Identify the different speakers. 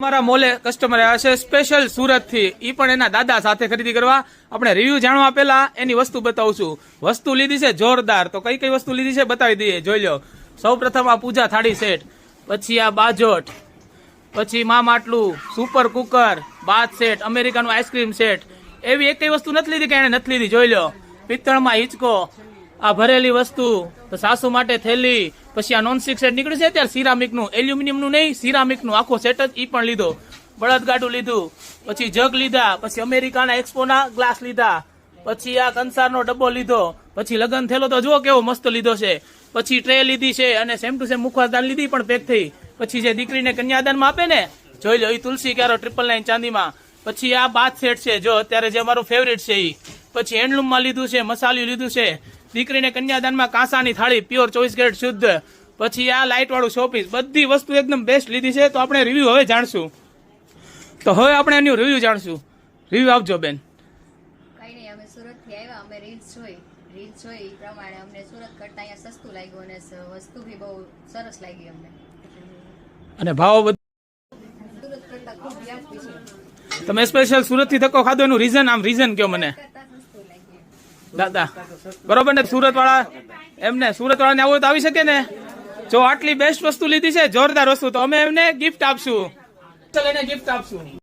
Speaker 1: અમારા Moll customer આવ્યા છે સ્પેશિયલ સુરતથી ઈ પણ એના દાદા સાથે ખરીદી કરવા. આપણે રિવ્યુ જાણવા પહેલા એની વસ્તુ બતાવું છું. વસ્તુ લીધી છે જોરદાર. તો કઈ કઈ વસ્તુ લીધી છે બતાવી દઈએ. જોઈ લો. સૌ આ પૂજા થાળી સેટ પછી આ બાજોટ. પછી મા માટલું સુપર કુકર બાથ સેટ અમેરિકાનું આઈસ્ક્રીમ સેટ એવી એક કઈ વસ્તુ નથી લીધી કે એને નથી લીધી? જોઈ લો. પિત્તળમાં હિંચકો. આ ભરેલી વસ્તુ સાસુ માટે થેલી, પછી આ નોનસ્ટિક સેટ નીકળ્યું છે ત્યારે સિરામિકનું એલ્યુમિનિયમનું નહીં સિરામિકનું. આખો સેટ જ ઈ પણ લીધો. બળદગાડું લીધું, પછી જગ લીધા, પછી અમેરિકાના એક્સપોના ગ્લાસ લીધા, પછી આ કંસારનો ડબ્બો લીધો, પછી લગ્ન થેલો તો જો કેવો મસ્ત લીધો છે. પછી ટ્રે લીધી છે અને સેમ ટુ સેમ મુખવાસદાન લીધી, પણ પેક થઈ. પછી જે દીકરીને કન્યાદાનમાં આપે ને, જોઈ લો એ તુલસી ક્યારો ટ્રિપલ નાઇન ચાંદીમાં. પછી આ બાથ સેટ છે, જો અત્યારે જે મારું ફેવરેટ છે ઈ. પછી હેન્ડલૂમમાં લીધું છે મસાલું લીધું છે. દીકરીને કન્યાદાનમાં કાંસાની થાળી પ્યોર ચોવીસ કેરેટ શુદ્ધ. પછી આ લાઇટવાળું શોપીસ બધી વસ્તુ એકદમ બેસ્ટ લીધી છે તો આપણે રિવ્યુ હવે જાણશું. તો હવે આપણે એનું રિવ્યૂ જાણશું. રિવ્યૂ આપજો બેન.
Speaker 2: કઈ નહીં અમે સુરત આવ્યા અમે રીલ્સ જોઈ. રીલ્સ જોઈ એ પ્રમાણે અમને સુરત કરતા અહીંયા સસ્તું લાગ્યું અને ભાવ વસ્તુ બી બહુ સરસ લાગી અમને.
Speaker 1: અને ભાવો તમે સ્પેશિયલ સુરતથી ધક્કો ખાધો એનું રીઝન આમ રીઝન કયો મને? દાદા, બરોબર ને? સુરત વાળા એમને સુરત વાળા આવું તો આવી શકે ને? જો આટલી બેસ્ટ વસ્તુ લીધી છે, જોરદાર વસ્તુ. તો અમે એમને ગિફ્ટ આપશું ગિફ્ટ આપશું.